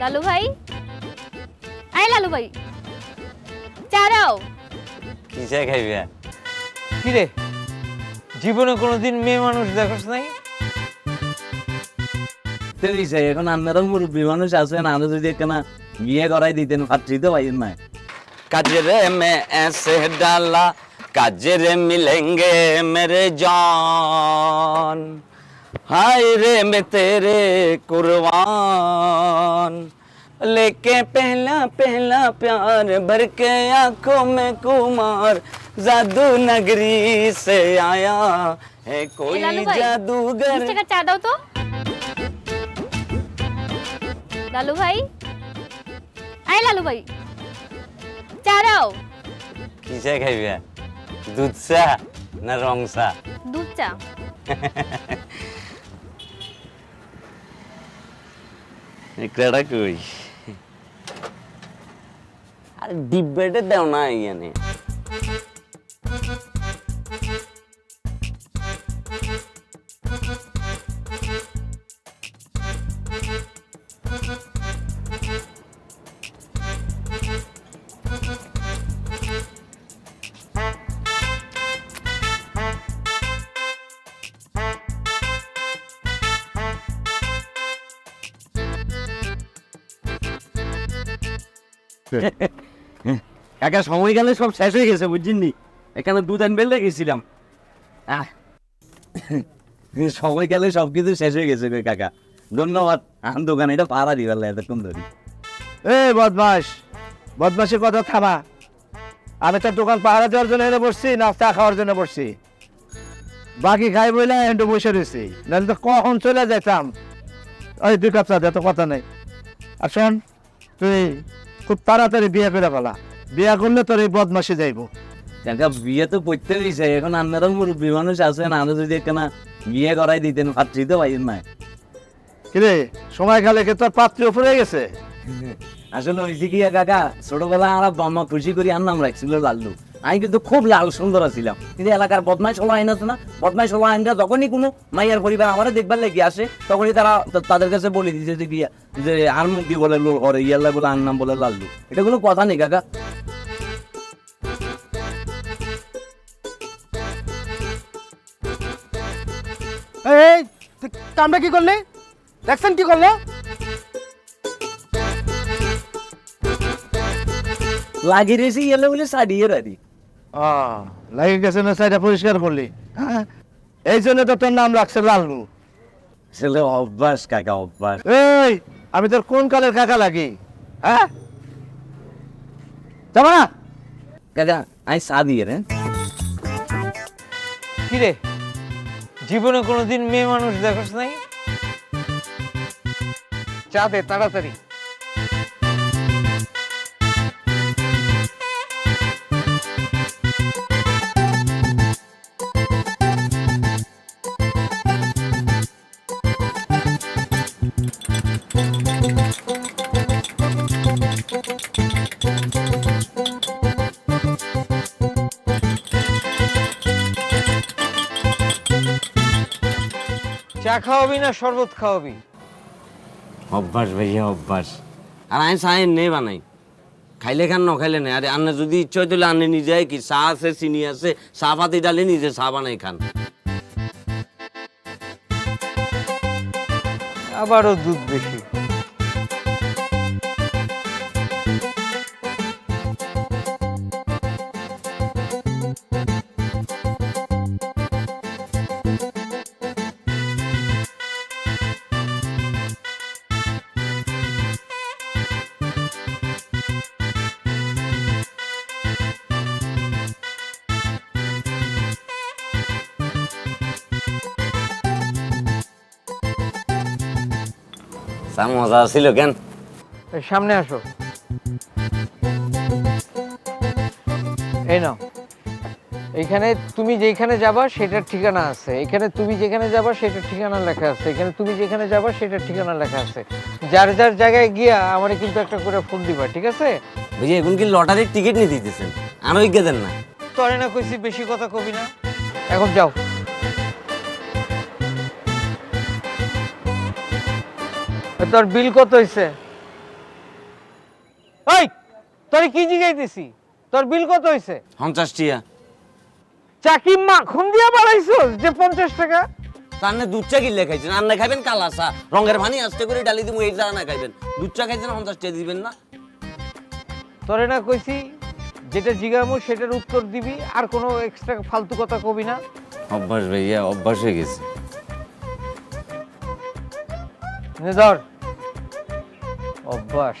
লালু ভাই? আই লালু ভাই। চা দাও কি চা খাইবি? কি রে জীবনে কোনোদিন মেয়ে মানুষ দেখোস নাই? এখন আপনারা মুরব্বী মানুষ আছে না আমরা যদি একখানা বিয়ে করাই দিতেন পাত্রী তো পাইন না। কাজের মে এসে ডালা কাজের মিলেঙ্গে মেরে জান। হায় রে মে তেরে কুরবান। लेके पहला पहला प्यार भर के आँखों में कुमार जादू नगरी से आया है कोई जादूगर। का तो? लालू भाई? आए लालू भाई। चा किसे खाई है? दूध सा न रंग सा दूध चा क्रीडा कोई আর ডিবেটে দেও না এখানে কাকা সময় গেলে সব শেষ হয়ে গেছে বুঝছেন নি? এখানে দুধ আনবে গেছিলাম। আহ, সময় গেলে সব কিছু শেষ হয়ে গেছে কাকা। ধন্যবাদ। আমার দোকানে এটা পাড়া লাগে এতক্ষণ ধরি। এ বদমাস বদমাসের কথা থামা। আমি তো দোকান পাহারা দেওয়ার জন্য এনে বসছি না খাওয়ার জন্য বসছি। বাকি খাই বলে একটু বসে রয়েছি। নাহলে তো কখন চলে যেতাম ওই দুই কাপ চা এত কথা নেই। আর শোন তুই খুব তাড়াতাড়ি বিয়ে করে ফেলা। বিয়া করলে তোর এই বদমাসে যাইব। কাকা বিয়ে তো করতে হয়েছে এখন আপনারা মুরব্বী মানুষ আছেন আমরা যদি একখানা বিয়ে করাই দিতেন পাত্রী তো পাইন না কিরে সময় খালে কে তোর পাত্রী উপরে গেছে? আসলে হয়েছে কি কাকা ছোটবেলা আমরা বাম্মা খুশি করে আর নাম রাখছিল লাল্লু। আমি কিন্তু খুব লাল সুন্দর ছিলাম কিন্তু এলাকার বদমাইশ হলো আইন আছে না? বদমাইশ হলো আইনটা যখনই কোনো মাইয়ার পরিবার আমার দেখবার লেগে আসে, তখনই তারা তাদের কাছে বলে দিচ্ছে যে কি যে আর মুক্তি বলে লো করে ইয়াল্লা বলে আং নাম বলে লাল্লু। এটা কোনো কথা নেই, কাকা। এই কামটা কি করলে? দেখছেন কি করল? লাগিয়ে রেছি ইয়াল্লা বলে সারিয়ে রাদি ও লাগে গেছে না সাইডটা পরিষ্কার করলি? হ্যাঁ। এই জন্য তো তোর নাম রাখছে লালু। আসলে অভ্যাস কাকা অভ্যাস। এই আমি তোর কোন কালের কাকা লাগি? হ্যাঁ? যাবা না? কাকা আমি চা দিয়ে রে। কিরে জীবনে কোনোদিন মেয়ে মানুষ দেখোস নাই? চা দে তাড়াতাড়ি। চা খাওয়াবি না শরবত খাওয়াবি? অভ্যাস ভাইয়া অভ্যাস। আর আমি চা নে বানাই। খাইলে খান ন খাইলে নাই। আরে আন্না যদি ইচ্ছা হয় তাহলে আনে নিজে কি চা আছে চিনি আছে চা পাতি ডালে নিজে চা বানাই খান। আবারও দুধ বেশি। চা মজা ছিল কেন এই সামনে আসো এই নাও। এইখানে তুমি যেখানে যাবা সেটার ঠিকানা আছে। এখানে তুমি যেখানে যাবা সেটার ঠিকানা লেখা আছে। এখানে তুমি যেখানে যাবা সেটার ঠিকানা লেখা আছে। যার যার জায়গায় গিয়া আমারে কিন্তু একটা করে ফোন দিবা ঠিক আছে? বুঝি এখন কি লটারির টিকিট নিয়ে দিতেছেন? আর ওই গেদেন না। তরে না কইছি বেশি কথা কবি না। এখন যাও। তোর বিল কত হইছে? ওই তোর কি জিগাইতেছি? তোর বিল কত হইছে? পঞ্চাশ টিয়া। চাকি মাখন দিয়া বাড়াইছস যে পঞ্চাশ টাকা? তার দুধ চা কিনলে খাইছেন। আর না খাইবেন কালা চা। রঙের ভানি আস্তে করে ডালি দিব এই না খাইবেন। দুধ চা খাইছেন পঞ্চাশ টিয়া দিবেন না। তোরে না কইছি যেটা জিগামু সেটার উত্তর দিবি আর কোনো এক্সট্রা ফালতু কথা কবি না। অভ্যাস ভাইয়া অভ্যাস হয়ে গেছে। নে ধর। অভ্যাস।